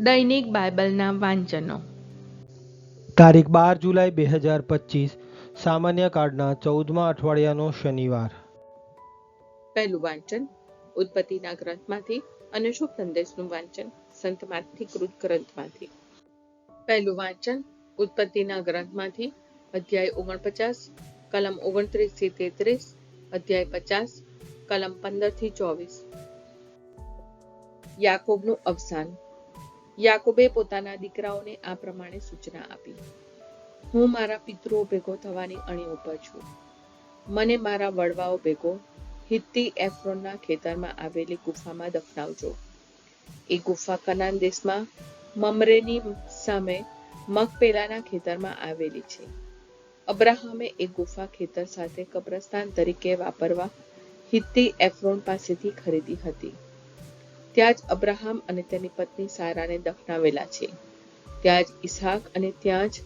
દૈનિક બાઇબલના વાંચનો. તારીખ બાર જુલાઈ બે હજાર પચીસ સામાન્ય કાર્ડના ચૌદમા અઠવાડિયાનો શનિવાર. પહેલું વાંચન ઉત્પત્તિના ગ્રંથમાંથી અને શુભ સંદેશનું વાંચન સંત કૃત ગ્રંથમાંથી. પહેલું વાંચન ઉત્પત્તિના ગ્રંથમાંથી અધ્યાય ઓગણપચાસ કલમ ઓગણત્રીસથી તેત્રીસ અધ્યાય પચાસ કલમ પંદરથી ચોવીસ. યાકોબનું અવસાન. યાકોબે પોતાના દીકરાઓને આ પ્રમાણે સૂચના આપી. હું મારા પિતૃઓ ભેગો થવાની અણી ઉપર છું. મને મારા વડવાઓ ભેગો, હિત્તી એફ્રોનના ખેતરમાં આવેલી ગુફામાં દફનાવજો. એ ગુફા કનાન દેશમાં મમરેની સામે મગપેલાના ખેતરમાં આવેલી છે. અબ્રાહમે એ ગુફા ખેતર સાથે કબ્રસ્તાન તરીકે વાપરવા હિત્તી એફ્રોન પાસેથી ખરીદી હતી. ત્યાં જ અબ્રાહમ અને તેની પત્ની સારાને દફનાવેલા છે. ત્યાં જ ઈસહાક અને ત્યાં જ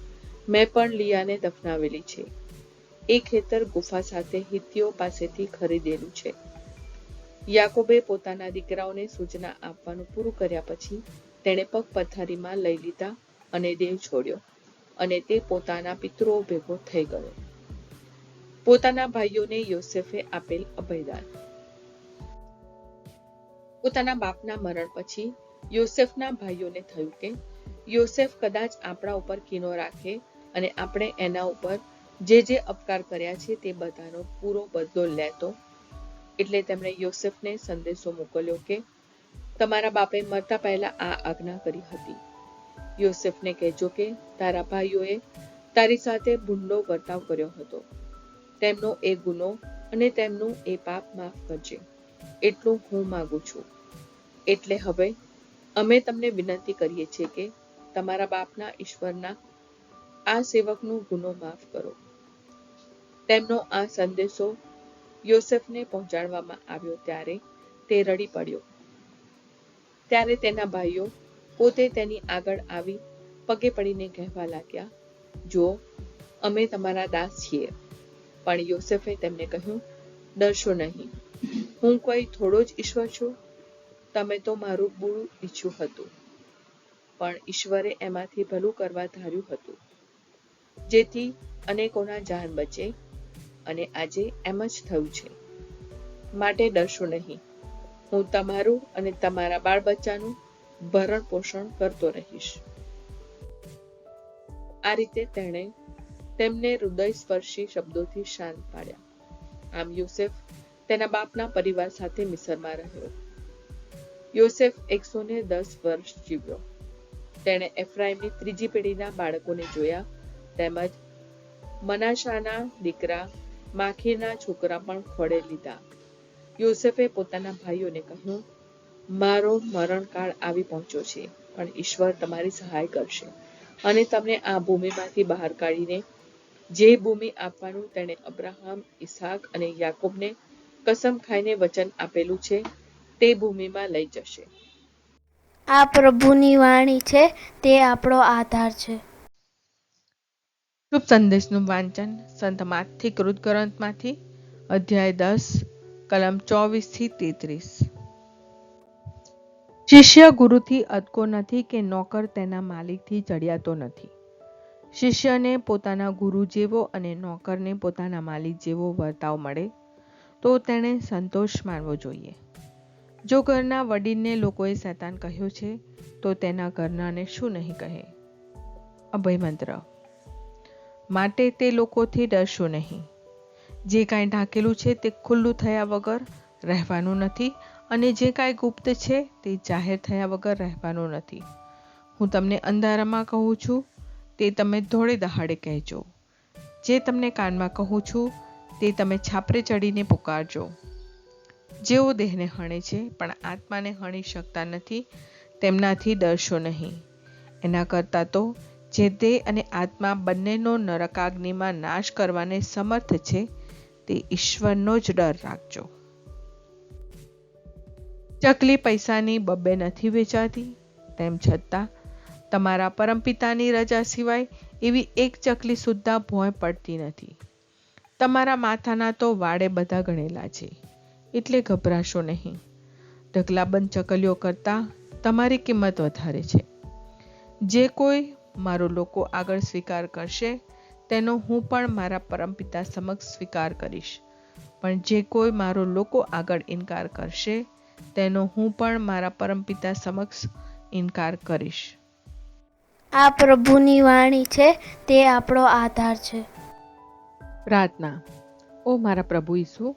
મેં પણ લિયાને દફનાવેલી છે. એ ખેતર ગુફા સાથે હિત્તીઓ પાસેથી ખરીદેલું છે. યાકોબે પોતાના દીકરાઓને સૂચના આપવાનું પૂરું કર્યા પછી તેણે પગ પથારીમાં લઈ લીધા અને દેહ છોડ્યો અને તે પોતાના પિતૃઓ ભેગો થઈ ગયો. પોતાના ભાઈઓને યોસેફે આપેલ અભયદાન. પોતાના બાપના મરણ પછી યોસેફના ભાઈઓને થયું કે યોસેફ કદાચ આપણા ઉપર કીનો રાખે અને આપણે એના ઉપર જે જે અપકાર કર્યા છે તે બધાનો પૂરો બદલો લેતો. એટલે તેમણે યોસેફને સંદેશો મોકલ્યો કે તમારા બાપે મરતા પહેલા આ આજ્ઞા કરી હતી. યોસેફને કહેજો કે તારા ભાઈઓએ તારી સાથે ભૂંડો વર્તાવ કર્યો હતો. તેમનો એ ગુનો અને તેમનું એ પાપ માફ કરજે. એટલું હું માગું છું. એટલે હવે અમે તમને વિનંતી કરીએ છીએ કે તમારા બાપના, ઈશ્વરના આ સેવકનો ગુનો માફ કરો. તેમનો આ સંદેશો યોસેફને પહોંચાડવામાં આવ્યો ત્યારે તે રડી પડ્યો. ત્યારે તેના ભાઈઓ પોતે તેની આગળ આવી પગે પડીને કહેવા લાગ્યા, જુઓ, અમે તમારા દાસ છીએ. પણ યોસેફે તેમને કહ્યું, ડરશો નહીં. હું કોઈ થોડો જ ઈશ્વર છું તમે તો મારું બૂળ ઈચ્છું હતું. પણ ઈશ્વરે એમાંથી ભલું કરવા ધાર્યું હતું. જેથી અનેકોના જાન બચે અને આજે એમ જ થયું છે. માટે ડરશો નહીં. હું તમારું અને તમારા બાળ બચ્ચાનું ભરણ પોષણ કરતો રહીશ. આ રીતે તેણે તેમને હૃદય સ્પર્શી શબ્દોથી શાંત પાડ્યા. આમ યુસેફ તેના બાપના પરિવાર સાથે મિસરમાં રહ્યો. યોસેફ એકસો ને દસ વર્ષ જીવ્યો. તેણે એફ્રાઇમની ત્રીજી પેઢીના બાળકોને જોયા તેમજ મનાશાના દીકરા માખીરના છોકરા પણ ખોળે લીધા. યોસેફે પોતાના ભાઈઓને કહ્યું, મારો મરણકાળ આવી પહોંચ્યો છે, પણ ઈશ્વર તમારી સહાય કરશે અને તમને આ ભૂમિમાંથી બહાર કાઢીને જે ભૂમિ આપવાનું તેણે અબ્રાહમ ઈસાક અને યાકોબને કસમ ખાઈને વચન આપેલું છે તે ભૂમિમાં લઈ જશે. આ પ્રભુની વાણી છે તે આપણો આધાર છે. શુભ સંદેશનું વાંચન સંત માથી કૃત ગ્રંથમાંથી અધ્યાય દસ કલમ ચોવીસથી તેત્રીસ. શિષ્ય ગુરુથી અટકો નથી કે નોકર તેના માલિકથી ચડિયાતો નથી. શિષ્યને પોતાના ગુરુ જેવો અને નોકરને પોતાના માલિક જેવો વર્તાવ મળે તો તેણે સંતોષ માનવો જોઈએ. જો ઘરના વડીલને લોકોએ શૈતાન કહ્યું છે, તો તેના ઘરનાને શું નહીં કહે? અભય મંત્ર. માટે તે લોકોથી ડરશો નહીં. જે કાંઈ ઢાંકેલું છે તે ખુલ્લું થયા વગર રહેવાનું નથી અને જે કાંઈ ગુપ્ત છે તે જાહેર થયા વગર રહેવાનું નથી. હું તમને અંધારામાં કહું છું, તે તમે ધોળે દહાડે કહેજો. જે તમને કાનમાં કહું છું, તે તમે છાપરે ચડીને પુકારજો. જેઓ દેહને હણે છે, પણ આત્માને હણી શકતા નથી, તેમનાથી ડરશો નહીં. એના કરતાં તો જે દેહ અને આત્મા બંનેનો નરકાગ્નિમાં નાશ કરવાને સમર્થ છે, તે ઈશ્વરનો જ ડર રાખજો. ચકલી પૈસાની બબ્બે નથી વેચાતી, તેમ છતાં તમારા પરમપિતાની રજા સિવાય એવી એક ચકલી સુદ્ધા ભોંય પડતી નથી. તમારા માથાના તો વાડે બધા ગણેલા છે. એટલે ગભરાશો નહીં. ઢગલાબંધ ચકલીઓ કરતાં તમારી કિંમત વધારે છે. જે કોઈ મારો લોકો આગળ સ્વીકાર કરશે તેનો હું પણ મારા પરમપિતા સમક્ષ સ્વીકાર કરીશ. પણ જે કોઈ મારો લોકો આગળ ઇનકાર કરશે તેનો હું પણ મારા પરમપિતા સમક્ષ ઇનકાર કરીશ. આ પ્રભુની વાણી છે તે આપણો આધાર છે. પ્રાર્થના. ઓ મારા પ્રભુ ઈસુ